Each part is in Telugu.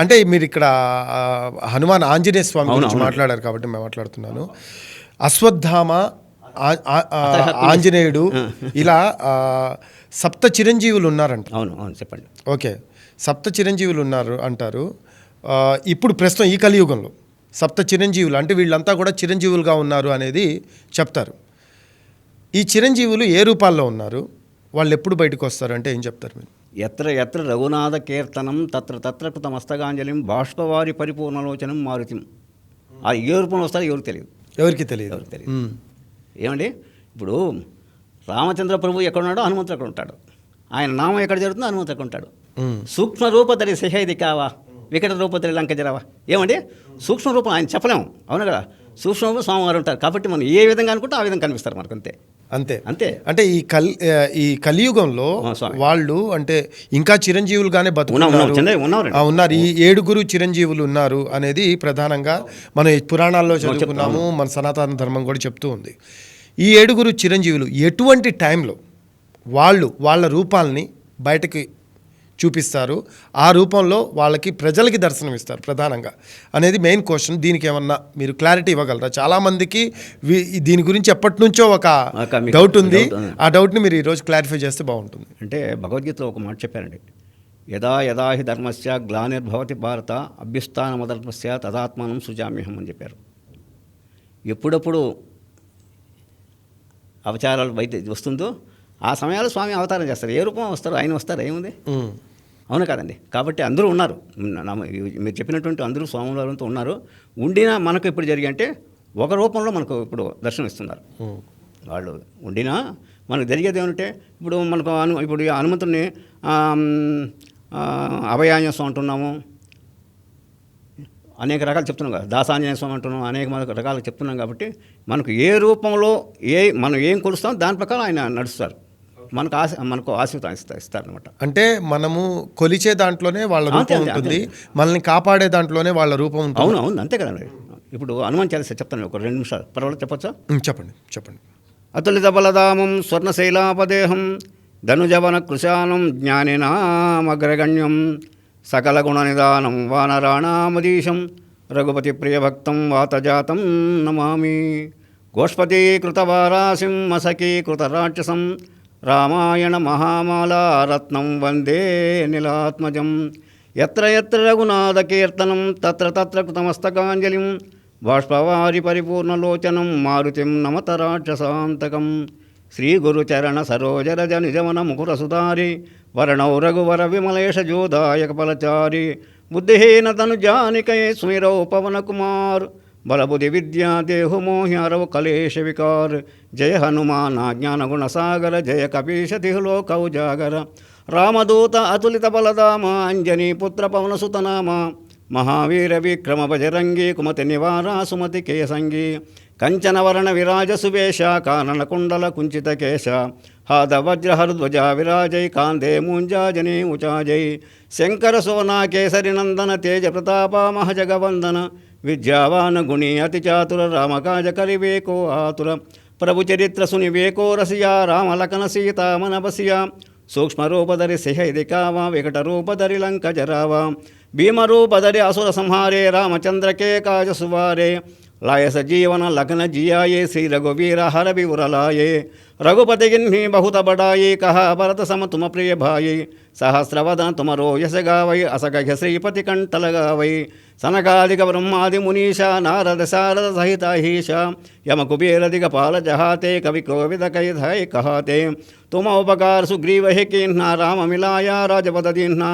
అంటే మీరు ఇక్కడ హనుమాన్ ఆంజనేయ స్వామి గురించి. మాట్లాడారు కాబట్టి మేము మాట్లాడుతున్నాను. అశ్వత్థామ ఆంజనేయుడు ఇలా సప్త చిరంజీవులు ఉన్నారంట. అవును అవును చెప్పండి. ఓకే. సప్త చిరంజీవులు ఉన్నారు అంటారు. ఇప్పుడు ప్రస్తుతం ఈ కలియుగంలో సప్త చిరంజీవులు అంటే వీళ్ళంతా కూడా చిరంజీవులుగా ఉన్నారు అనేది చెప్తారు. ఈ చిరంజీవులు ఏ రూపాల్లో ఉన్నారు? వాళ్ళు ఎప్పుడు బయటకు వస్తారు అంటే ఏం చెప్తారు మీరు? ఎత్ర ఎత్ర రఘునాథ కీర్తనం తత్ర తత్ర కృత మస్తకాంజలిం బాష్పవారి పరిపూర్ణలోచనం మారుతిం. ఆ ఏ రూపంలో వస్తారో ఎవరికి తెలియదు? ఎవరికి తెలియదు. ఎవరికి తెలియదు. ఏమండి? ఇప్పుడు రామచంద్ర ప్రభు ఎక్కడ ఉన్నాడో హనుమంతుడు ఎక్కడ ఉంటాడు. ఆయన నామం ఎక్కడ జరుగుతుందో హనుమంతుడు ఎక్కడ ఉంటాడు. సూక్ష్మ రూపధరి సిహైది కావా? వికట రూపధరి లంక జరవా? ఏమండి? సూక్ష్మ రూపం ఆయన చెప్పలేము. అవును కదా? సూక్ష్మ రూపం స్వామివారు ఉంటారు. కాబట్టి మనం ఏ విధంగా అనుకుంటే ఆ విధంగా కనిపిస్తారు మనకు అంతే అంతే. అంతే. అంటే ఈ కల్ ఈ కలియుగంలో. వాళ్ళు అంటే ఇంకా చిరంజీవులుగానే. బతుకున్నారు ఉన్నారు. ఈ ఏడుగురు చిరంజీవులు ఉన్నారు అనేది ప్రధానంగా మనం పురాణాల్లో చదువుకున్నాము మన సనాతన ధర్మం కూడా చెప్తూ ఉంది. ఈ ఏడుగురు చిరంజీవులు ఎటువంటి టైంలో వాళ్ళు వాళ్ళ రూపాల్ని బయటకి చూపిస్తారు. ఆ రూపంలో వాళ్ళకి ప్రజలకి దర్శనం ఇస్తారు ప్రధానంగా. అనేది మెయిన్ క్వశ్చన్. దీనికి ఏమన్నా మీరు క్లారిటీ ఇవ్వగలరా? చాలామందికి దీని గురించి ఎప్పటి నుంచో ఒక డౌట్ ఉంది. ఆ డౌట్ని మీరు ఈరోజు క్లారిఫై చేస్తే బాగుంటుంది. అంటే భగవద్గీతలో ఒక మాట చెప్పారండి. యదా యదా హి ధర్మస్య గ్లానిర్భవతి భారత అభ్యుస్థానమదర్పస్య తదాత్మానం సుజామ్యహం అని చెప్పారు. ఎప్పుడప్పుడు అవతారాలు బయట వస్తుందో ఆ సమయాల్లో స్వామి అవతారం చేస్తారు. ఏ రూపం వస్తారు? ఆయన వస్తారు? ఏముంది. అవును కదండి. కాబట్టి అందరూ ఉన్నారు. మీరు చెప్పినటువంటి అందరూ స్వాములంతా ఉన్నారు. ఉండినా మనకు ఇప్పుడు జరిగి అంటే ఒక రూపంలో మనకు ఇప్పుడు దర్శనం ఇస్తున్నారు. వాళ్ళు ఉండినా మనకు జరిగేది ఏమంటే ఇప్పుడు మనకు అను ఇప్పుడు హనుమంతుడిని అభయాంజనేయ స్వామి అంటున్నాము. అనేక రకాలు చెప్తున్నాం కదా. దాసాంజనేయ స్వామి అంటున్నాం. అనేక రకాలు చెప్తున్నాం కాబట్టి మనకు ఏ రూపంలో ఏ మనం ఏం కొలుస్తాం దాని ప్రకారం ఆయన నడుస్తారు. మనకు ఆశ మనకు ఆశీర్వాదం ఇస్తారు ఇస్తారనమాట అంటే మనము కొలిచే దాంట్లోనే వాళ్ళ రూపం ఉంటుంది. మనల్ని కాపాడే దాంట్లోనే వాళ్ళ రూపం ఉంటుంది. అవును అవును. అంతే కదండి ఇప్పుడు హనుమాన్ చాలీసా చెప్తాను ఒక రెండు నిమిషాలు. పర్వాలేదు చెప్పచ్చా? చెప్పండి చెప్పండి. అతులిత బలదామం స్వర్ణశైలాపదేహం ధనుజవన కృశానం జ్ఞానినామగ్రగణ్యం సకల గుణనిదానం వానరాణామదీశం రఘుపతి ప్రియభక్తం వాతజాతం నమామి. గోష్పతీకృతవారాసిం మసకీకృతరాక్షసం రామాయణ మహామాలా వందే నిలాత్మజం. ఎత్ర ఎత్ర రఘునాథకీర్తనం తత్ర తత్ర కృతమస్తకాంజలిం బాష్పవారి పరిపూర్ణలోచనం మారుతిం నమత రాక్షసాంతకం. శ్రీగురుచరణ సరోజరజ నిజమన ముకుర సుధారి వరణౌ రఘువర విమలేశ జోదాయక ఫలచారి బుద్ధిహీన తను జానికై స్మిరౌ పవన కుమార్ బలబుధి విద్యా దేహుమోహ్యారవ కలేశ వికార్. జయ హనుమాన జ్ఞానగుణ సాగర జయ కపీశ తిహులో కౌజాగర. రామదూత అతులిత బలదామ అంజనీ పుత్ర పవన సుతనామ. మహావీర విక్రమ బజరంగి కుమతి నివారా సుమతి కేసంగి. కంచనవరణ విరాజ సువేశ కానన కుండల కుంచిత కేశ. హాద వజ్రహరధ్వజ విరాజై కాందే మూంజాజని ఉచాజై. శంకర సోనా కేసరి నందన తేజ ప్రతాప మహజగవందన. विद्यावान गुणी अति चातुर राम काज करि आतुर। प्रभु चरित्र सुनि रसिया, राम लखन सीता मन बसिया। सूक्ष्म रूप धरि सिहरि कावा विकट रूप धरि लंक जरावा। भीम रूप धरि असुर संहारे, रामचंद्र के काज सुवारे। लायस जीवन लग्न जियाये, श्री रघुवीर हर विवरलाये। रघुपति गिन्नी बहुत बड़ाये कहा, भरत सम तुम प्रिय भाई సహస్రవదనతుమరో యశగావై అసగజ శ్రీపతి కంఠలగావై సనకాదిక బ్రహ్మాది మునీష నారద శారద సహితాహీష యమకుబేరదిగ పాలజహాతే కవి కోవిదకైధై కహాతే తుమోపకార సుగ్రీవహి కీహ్న రామమిలాయ రాజపదదీహ్న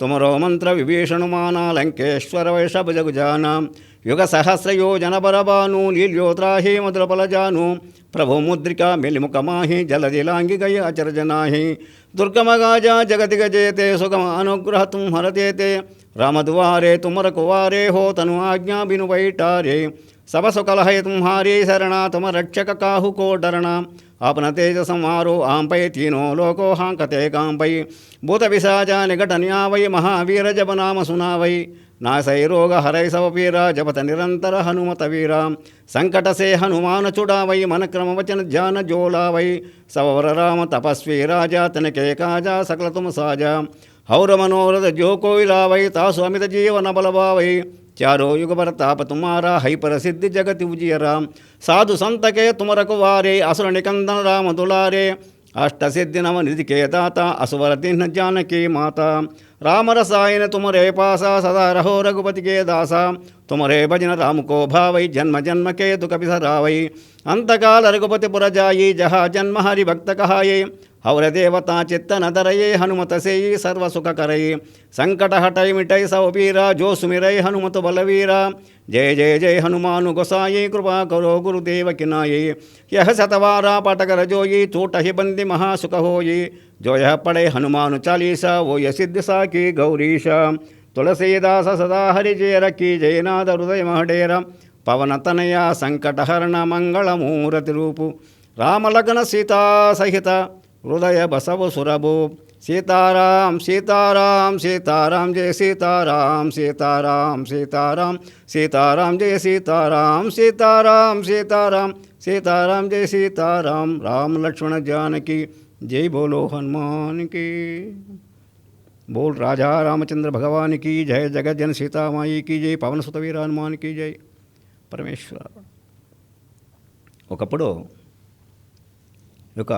తుమరో మంత్ర విభీషణుమానా లంకేశ్వర వైషభజగుజాన యుగ సహస్రయోజన బరబాను నీల్యోత్రాహి మధురపలజాను प्रभो मुद्रिका मिलिमुखमाहि, जलजिलाङ्गिकय अचरजनाहि। दुर्गमगाजा जगदिगजयते सुगमानुग्रह तुम हरते ते रामद्वारे तुमरकुवारे, हो तनु आज्ञाभिनुवैटारे सब सुकलहय तुम्हारे शरणा तुम रक्षक काहु को डरणा आपन तेज संहारो आंपय तीनो लोको हांकते कांपय भूत विसाजा निकट वै महावीर जब नाम सुना वै నాశైరోగహరై సవపీరా జపత నిరంతర హనుమత వీరా సంకటసే హనుమానచుడా వై మనక్రమవచన ధ్యాన జోలా వై సవర రామ తపస్వి రాజా తనకే కాజా సకలతుమ సాజా హౌర మనోరథ జోకోయిలా వై తాసు అమిత జీవన బలవా వై చారో యుగభర తాప తుమారా హైపర జగతి ఉజియరా సాధు సంతకే తుమరకు వారే అసుర నికందన రామ దులారే अष्ट सिद्धि नव निधि के दाता असुवर दिन जानकी माता। राम रसायन तुमरे पासा, सदा रहो रघुपति के दासा। तुमरे भजन राम को भावई जन्म जन्म के दुख बिसरावै अंतकाल रघुपति पुर जाई जहा जन्म हरि भक्त कहाये हवरदेव ताचित्त नदरये हनुमत सेयि सर्व संकट हटय मिटय सौवीरा जो सुमिरय हनुमत बलवीरा। जय जय जय, हनुमानु गोसाई, कृपा करो गुरुदेव किनायि यह शतवारा पटकर जोयि चूट ही बंदी महासुख होयि जो यह पड़े हनुमानु चालीसा, वो यह सिद्ध साखी तुलसीदास सदा हरिजेर की जयनाद हृदय महडेर। पवन तनया, संकटहरण मंगल मूर्ति रूप राम लग्न सीता सहित। సురభు సీతారాం సీతారాం సీతారాం జయ సీతారాం సీతారాం సీతారాం సీతారాం జయ సీతారాం సీతారాం సీతారాం సీతారాం జయ సీతారాం రామ లక్ష్మణ జానకి జై బోలో హనుమానికి बोल राजा रामचंद्र भगवान की जय जगत जन सीता माई की जय పవన సుత వీర హనుమాన్ की జై పరమేశ్వర ఒకప్పుడు ఒక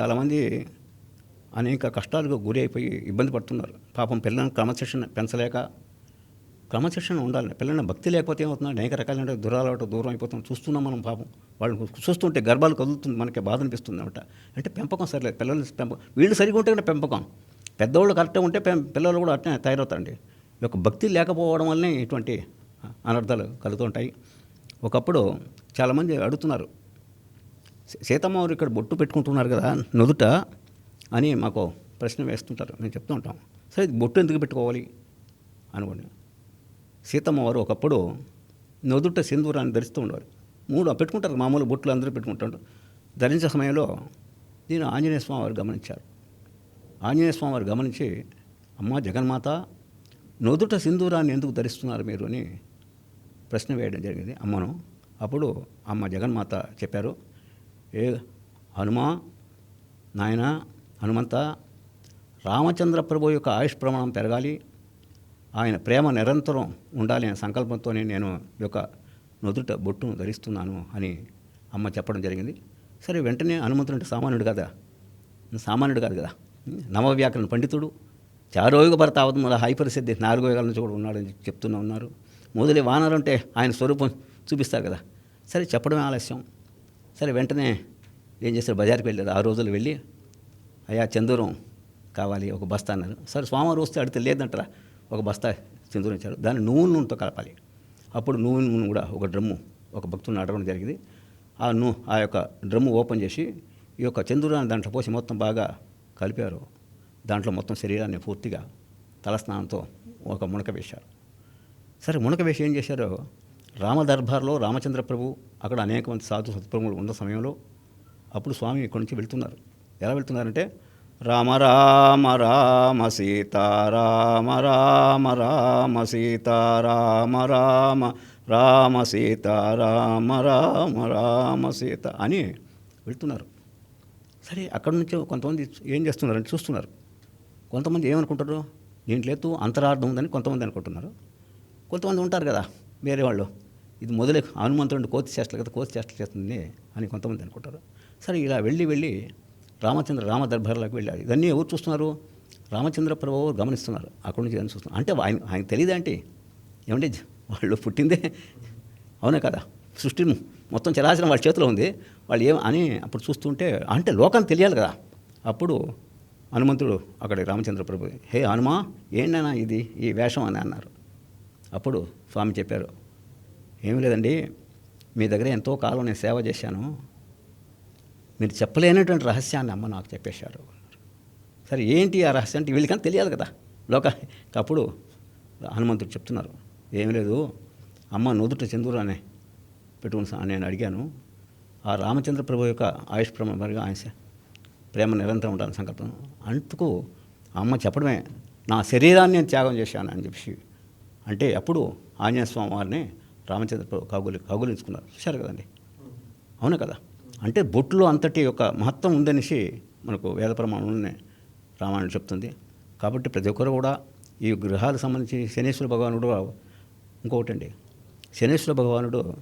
చాలామంది అనేక కష్టాలకు గురి అయిపోయి ఇబ్బంది పడుతున్నారు. పాపం పిల్లలను క్రమశిక్షణ పెంచలేక క్రమశిక్షణ ఉండాలి. పిల్లల్ని భక్తి లేకపోతే ఏమవుతుంది? అనేక రకాలైన దురాలవాటు దూరం అయిపోతాం. చూస్తున్నాం మనం పాపం. వాళ్ళు చూస్తుంటే గర్భాలు కదులుతుంది మనకి బాధ అనిపిస్తుంది అనమాట. అంటే పెంపకం సరిలేదు. పిల్లలు పెంపకం. వీళ్ళు సరిగా ఉంటే పెంపకం. పెద్దవాళ్ళు కరెక్ట్గా ఉంటే పెం- పిల్లలు కూడా అట్నే తయారవుతారండి. ఈ యొక్క భక్తి లేకపోవడం వల్లనే ఇటువంటి అనర్థాలు కలుగుతుంటాయి. ఒకప్పుడు చాలామంది అడుగుతున్నారు సీతమ్మవారు సీతమ్మ వారు ఇక్కడ బొట్టు పెట్టుకుంటున్నారు కదా నుదుట అని మాకు ప్రశ్న వేస్తుంటారు. మేము చెప్తూ ఉంటాం. సరే బొట్టు ఎందుకు పెట్టుకోవాలి? అనుకోండి. సీతమ్మవారు ఒకప్పుడు నుదుట సింధూరాన్ని ధరిస్తూ ఉండేవారు. మూడు పెట్టుకుంటారు మామూలు బొట్లు అందరూ పెట్టుకుంటారు ధరించే సమయంలో నేను ఆంజనేయ స్వామి వారు గమనించారు. ఆంజనేయ స్వామి వారు గమనించి అమ్మ జగన్మాత నుదుట సింధూరాన్ని ఎందుకు ధరిస్తున్నారు మీరు? అని ప్రశ్న వేయడం జరిగింది. అమ్మను అప్పుడు అమ్మ జగన్మాత చెప్పారు ఏ హనుమా నాయన హనుమంత రామచంద్ర ప్రభు యొక్క ఆయుష్ ప్రమాణం పెరగాలి. ఆయన ప్రేమ నిరంతరం ఉండాలి అనే సంకల్పంతోనే నేను ఈ యొక్క నుదుట బొట్టును ధరిస్తున్నాను అని అమ్మ చెప్పడం జరిగింది. సరే వెంటనే హనుమంతుడు అంటే సామాన్యుడు కదా? సామాన్యుడు కాదు కదా? నవవ్యాకరణ పండితుడు. చారోయుగ భర్త అవధముల హైపరిసిద్ధి నాలుగో యుగాల నుంచి కూడా ఉన్నాడని చెప్తూనే ఉన్నారు. మొదటి వానరు అంటే ఆయన స్వరూపం చూపిస్తారు కదా? సరే చెప్పడమే ఆలస్యం. సరే వెంటనే ఏం చేస్తారు బజార్కి వెళ్ళారు. ఆ రోజులు వెళ్ళి అయ్యా చందూరం కావాలి ఒక బస్తా అన్నారు. సరే స్వామివారు వస్తే అడిగితే లేదంటారా ఒక బస్తా చందూరం ఇచ్చారు. దాన్ని నువ్వు నూనెతో కలపాలి. అప్పుడు నువ్వు నూనె కూడా ఒక డ్రమ్ము ఒక భక్తుని అడగడం జరిగింది. ఆ నూ ఆ యొక్క డ్రమ్ము ఓపెన్ చేసి ఈ యొక్క చందూరాన్ని దాంట్లో పోసి మొత్తం బాగా కలిపారు. దాంట్లో మొత్తం శరీరాన్ని పూర్తిగా తలస్నానంతో ఒక మునక వేశారు. సరే మునక వేసి ఏం చేశారు? రామదర్బార్లో రామచంద్ర ప్రభు అక్కడ అనేక మంది సాధు సత్ప్రములు ఉన్న సమయంలో అప్పుడు స్వామి ఇక్కడి నుంచి వెళ్తున్నారు. ఎలా వెళ్తున్నారంటే రామ రామ రామ సీత రామ రామ రామ సీత రామ రామ రామ సీత రామ రామ రామ సీత అని వెళ్తున్నారు. సరే అక్కడి నుంచి కొంతమంది ఏం చేస్తున్నారంటే చూస్తున్నారు. కొంతమంది ఏమనుకుంటారు? దీంట్లో అంతరార్థం ఉందని కొంతమంది అనుకుంటున్నారు. కొంతమంది ఉంటారు కదా వేరే వాళ్ళు. ఇది మొదలే హనుమంతుడు కోతి చేష్టలు కదా కోతి చేష్టలు చేస్తుంది అని కొంతమంది అనుకుంటారు. సరే ఇలా వెళ్ళి వెళ్ళి రామచంద్ర రామ దర్బార్లోకి వెళ్ళారు. ఇవన్నీ ఎవరు చూస్తున్నారు? రామచంద్ర ప్రభు గమనిస్తున్నారు. అక్కడి నుంచి ఇవన్నీ చూస్తున్నారు. అంటే ఆయన ఆయన తెలియదేంటి ఏమంటే వాళ్ళు పుట్టిందే? అవునే కదా? సృష్టి మొత్తం చరాచరం వాళ్ళ చేతిలో ఉంది. వాళ్ళు ఏం అని అప్పుడు చూస్తుంటే అంటే లోకానికి తెలియాలి కదా. అప్పుడు హనుమంతుడు అక్కడ రామచంద్ర ప్రభు హే హనుమా ఏంటన్నా ఇది? ఈ వేషం అని అన్నారు. అప్పుడు స్వామి చెప్పారు ఏం లేదండి. మీ దగ్గర ఎంతో కాలం నేను సేవ చేశాను. మీరు చెప్పలేనటువంటి రహస్యాన్ని అమ్మ నాకు చెప్పేశారు. సరే ఏంటి ఆ రహస్యం అంటే వీళ్ళకని తెలియాలి కదా. లోక అప్పుడు హనుమంతుడు చెప్తున్నారు. ఏం లేదు. అమ్మ నుదుట చంద్రుడు అనే పెట్టుకుని నేను అడిగాను. ఆ రామచంద్ర ప్రభు యొక్క ఆయుష్ ప్రమాణంగా ఆయన ప్రేమ నిరంతరం ఉండాలని సంకల్పం. అందుకు అమ్మ చెప్పడమే నా శరీరాన్ని నేను త్యాగం చేశాను అని చెప్పి అంటే అప్పుడు ఆంజనేయ స్వామి వారిని రామచంద్ర కాగులు కౌగులి కౌగులించుకున్నారు. చూశారు కదండి? అవును కదా? అంటే బొట్టులో అంతటి యొక్క మహత్వం ఉందనేసి మనకు వేద ప్రమాణంలోనే రామాయణం చెప్తుంది. కాబట్టి ప్రతి ఒక్కరు కూడా ఈ గ్రహాలకు సంబంధించి శనీశ్వర భగవానుడు ఇంకొకటండి. శనీశ్వర భగవానుడు